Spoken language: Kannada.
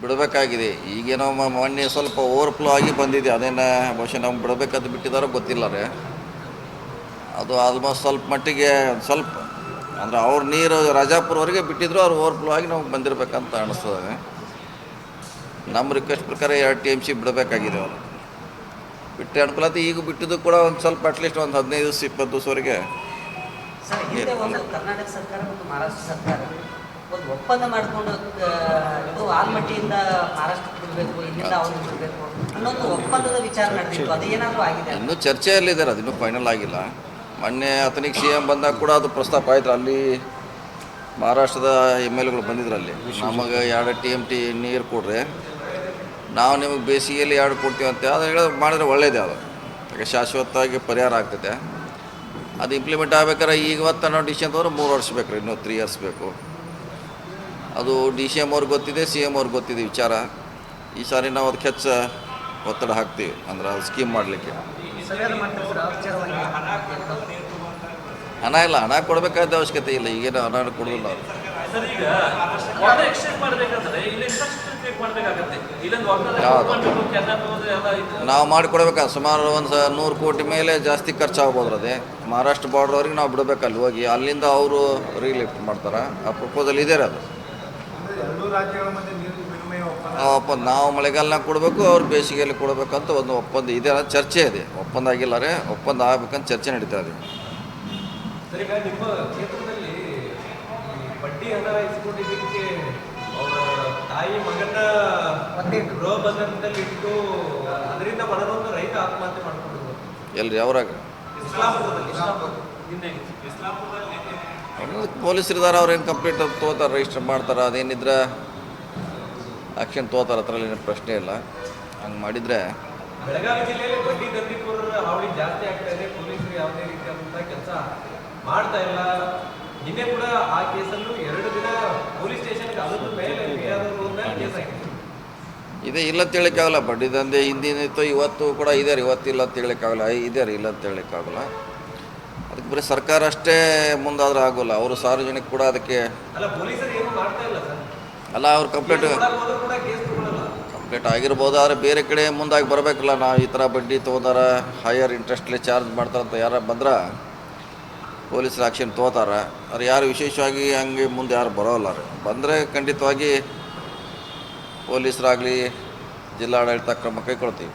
ಬಿಡಬೇಕಾಗಿದೆ. ಈಗೇನೋ ಮೊನ್ನೆ ಸ್ವಲ್ಪ ಓವರ್ಫ್ಲೋ ಆಗಿ ಬಂದಿದೆ. ಅದೇನು ಬಹುಶಃ ನಾವು ಬಿಡಬೇಕಂತ ಬಿಟ್ಟಿದಾರೋ ಗೊತ್ತಿಲ್ಲ ರೀ. ಅದು ಆಲ್ಮೋಸ್ಟ್ ಸ್ವಲ್ಪ ಮಟ್ಟಿಗೆ ಸ್ವಲ್ಪ, ಅಂದ್ರೆ ಅವ್ರ ನೀರು ರಾಜಾಪುರವರೆಗೆ ಬಿಟ್ಟಿದ್ರು, ಅವ್ರು ಓವರ್ಫ್ಲೋ ಆಗಿ ನಮ್ಗೆ ಬಂದಿರಬೇಕಂತ ಅನಿಸ್ತದೆ. ನಮ್ಮ ರಿಕ್ವೆಸ್ಟ್ ಪ್ರಕಾರ ಎರಡು ಟಿ ಎಂ ಸಿ ಬಿಡಬೇಕಾಗಿದೆ ಅವರು. ಬಿಟ್ಟು ಅನುಕೂಲ ಈಗ ಬಿಟ್ಟಿದ್ದು ಕೂಡ ಒಂದು ಸ್ವಲ್ಪ ಅಟ್ಲೀಸ್ಟ್ ಒಂದು ಹದಿನೈದು ದಿವಸ, ಇಪ್ಪತ್ತು ದಿವಸವರೆಗೆ ಸರ್ಕಾರ ಮತ್ತು ಮಹಾರಾಷ್ಟ್ರ ಸರ್ಕಾರ ಒಂದು ಒಪ್ಪಂದ ಮಾಡಿಕೊಂಡು ಇದು ಆಲ್ಮಟ್ಟಿಯಿಂದ ಮಹಾರಾಷ್ಟ್ರಕ್ಕೆ ಬಿಡಬೇಕು, ಇಲ್ಲಿಂದ ಅವ್ರಿಗೆ ಬಿಡಬೇಕು ಅನ್ನೋದು ಒಪ್ಪಂದದ ವಿಚಾರ ನಡೆದಿತ್ತು. ಅದು ಏನಾದರೂ ಆಗಿದೆ? ಇನ್ನೂ ಚರ್ಚೆಯಲ್ಲಿದ್ದಾರೆ, ಅದು ಇನ್ನೂ ಫೈನಲ್ ಆಗಿಲ್ಲ. ಮೊನ್ನೆ ಆತನಿಗೆ ಸಿ ಎಂ ಬಂದಾಗ ಕೂಡ ಅದು ಪ್ರಸ್ತಾಪ ಆಯ್ತು. ಅಲ್ಲಿ ಮಹಾರಾಷ್ಟ್ರದ ಎಂ ಎಲ್ ಎಗಳು ಬಂದಿದ್ರು ಅಲ್ಲಿ. ನಮಗೆ ಎರಡು ಟಿ ಎಂ ಟಿ ನೀರು ಕೊಡ್ರಿ. ನಾವು ನಿಮಗೆ ಬೇಸಿಗೆಯಲ್ಲಿ ಎರಡು ಕೊಡ್ತೀವಿ ಅಂತ ಅದು ಹೇಳೋದು ಮಾಡಿದ್ರೆ ಒಳ್ಳೇದೇ ಅದು. ಯಾಕೆ ಶಾಶ್ವತವಾಗಿ ಪರಿಹಾರ ಆಗ್ತೈತೆ ಅದು ಇಂಪ್ಲಿಮೆಂಟ್ ಆಗ್ಬೇಕಾದ್ರೆ ಈಗ ಇವತ್ತು ನಾವು ಡಿ ಸಿ ಅಂತಂದ್ರೆ ಮೂರು ವರ್ಷ ಬೇಕು ರೀ, ಇನ್ನೂ ತ್ರೀ ಇಯರ್ಸ್ ಬೇಕು. ಅದು ಡಿ ಸಿ ಎಂ ಅವ್ರಿಗೆ ಗೊತ್ತಿದೆ ಸಿ ಎಂ ಅವ್ರಿಗೆ ಗೊತ್ತಿದೆ ವಿಚಾರ. ಈ ಸಾರಿ ನಾವು ಅದಕ್ಕೆ ಹೆಚ್ಚು ಒತ್ತಡ ಹಾಕ್ತೀವಿ ಅಂದ್ರೆ ಅದು ಸ್ಕೀಮ್ ಮಾಡಲಿಕ್ಕೆ. ಹಣ ಇಲ್ಲ ಹಣ ಕೊಡಬೇಕಾದ ಅವಶ್ಯಕತೆ ಇಲ್ಲ ಈಗೇನು ಹಣ ಕೊಡೋದಿಲ್ಲ ಅವರು. ನಾವು ಮಾಡಿಕೊಡ್ಬೇಕಾ ಸುಮಾರು ಒಂದು ಸ ನೂರು ಕೋಟಿ ಮೇಲೆ ಜಾಸ್ತಿ ಖರ್ಚಾಗ್ಬೋದು ಅದೇ. ಮಹಾರಾಷ್ಟ್ರ ಬಾರ್ಡ್ರವ್ರಿಗೆ ನಾವು ಬಿಡಬೇಕು ಅಲ್ಲಿ ಹೋಗಿ ಅಲ್ಲಿಂದ ಅವರು ರೀಲಿಫ್ಟ್ ಮಾಡ್ತಾರೆ? ಆ ಪ್ರಪೋಸಲ್ ಇದೆ ಅದು. ರಾಜ್ಯಗಳ ಮಧ್ಯೆ ನೀರು ವಿನಿಮಯ ಒಪ್ಪಂದ? ಆ ಒಪ್ಪಂದ ನಾವು ಮಳೆಗಾಲನಾಗ ಕೊಡಬೇಕು ಅವ್ರು ಬೇಸಿಗೆಯಲ್ಲಿ ಕೊಡಬೇಕಂತ ಒಂದು ಒಪ್ಪಂದ. ಇದೆ ಚರ್ಚೆ ಇದೆ. ಒಪ್ಪಂದ ಆಗಿಲ್ಲ ರೀ ಒಪ್ಪಂದ ಆಗ್ಬೇಕಂತ ಚರ್ಚೆ ನಡೀತಾ ಇದೆ. ಸರ್ ಈಗ ನಿಮ್ಮ ಕ್ಷೇತ್ರದಲ್ಲಿ ಈ ಬಡ್ಡಿ ಹಣ ಇಸ್ಕೊಂಡಿದ್ದಕ್ಕೆ ಅವರ ತಾಯಿ ಮಗನ ಗೃಹ ಬಂಧನದಲ್ಲಿ ಇಟ್ಟು ಅದರಿಂದ ಮನನೊಂದು ರೈತ ಆತ್ಮಹತ್ಯೆ ಮಾಡ್ಕೊಂಡಿದ್ರು ಎಲ್ರಿ ಯಾವ್ರಾಗ? ಇಸ್ಲಾಂಪುರದಲ್ಲಿ ಪೊಲೀಸರು ಇದ್ದಾರೆ ಅವ್ರೇನು ಕಂಪ್ಲೀಟ್ ತೊಗೋತಾರೆ ರಿಜಿಸ್ಟರ್ ಮಾಡ್ತಾರೆ ಅದೇನಿದ್ರೆ ಆ್ಯಕ್ಷನ್ ತೊಗೋತಾರೆ ಅದರಲ್ಲಿ ಏನು ಪ್ರಶ್ನೆ ಇಲ್ಲ. ಹಂಗೆ ಮಾಡಿದರೆ ಇದೇ. ಮಾಡ್ತಾ ಇಲ್ಲ. ನಿನ್ನೆ ಕೂಡ ಆ ಕೇಸಲ್ಲೂ ಎರಡು ದಿನ ಪೊಲೀಸ್ ಸ್ಟೇಷನ್ಗೆ ಅದ್ರ ಮೇಲೆ ಯಾರಾದರೂ ಮೇಲೆ ಕೇಸ್ ಇದೆ ಇಲ್ಲ ಅಂತ ಹೇಳೋಕ್ಕಾಗಲ್ಲ. ಬಡ್ಡಿ ದಂಧೆ ಹಿಂದಿನ ಇತ್ತು ಇವತ್ತು ಕೂಡ ಇದೆ ರೀ. ಇವತ್ತು ಇಲ್ಲ ಅಂತ ಹೇಳೋಕ್ಕಾಗಲ್ಲ. ಇದೆ ರೀ ಇಲ್ಲ ಅಂತ ಹೇಳೋಕ್ಕಾಗಲ್ಲ. ಅದಕ್ಕೆ ಬರೀ ಸರ್ಕಾರ ಅಷ್ಟೇ ಮುಂದಾದ್ರೆ ಆಗೋಲ್ಲ. ಅವರು ಸಾರ್ವಜನಿಕ ಕೂಡ ಅದಕ್ಕೆ ಅಲ್ಲ ಅವ್ರು ಕಂಪ್ಲೀಟ್ ಕಂಪ್ಲೇಂಟ್ ಆಗಿರ್ಬೋದು ಆದರೆ ಬೇರೆ ಕಡೆ ಮುಂದಾಗಿ ಬರಬೇಕಲ್ಲ. ನಾವು ಈ ಥರ ಬಡ್ಡಿ ತೊಗೊಂಡಾರ ಹೈಯರ್ ಇಂಟ್ರೆಸ್ಟ್ಲಿ ಚಾರ್ಜ್ ಮಾಡ್ತಾರೆ ಅಂತ ಯಾರು ಬಂದ್ರೆ ಪೊಲೀಸರು ಆಕ್ಷನ್ ತೊಗೋತಾರೆ. ಅವ್ರು ಯಾರು ವಿಶೇಷವಾಗಿ ಹಂಗೆ ಮುಂದೆ ಯಾರು ಬರೋಲ್ಲ ರೀ. ಬಂದರೆ ಖಂಡಿತವಾಗಿ ಪೊಲೀಸರಾಗಲಿ ಜಿಲ್ಲಾಡಳಿತ ಕ್ರಮ ಕೈಗೊಳ್ತೀವಿ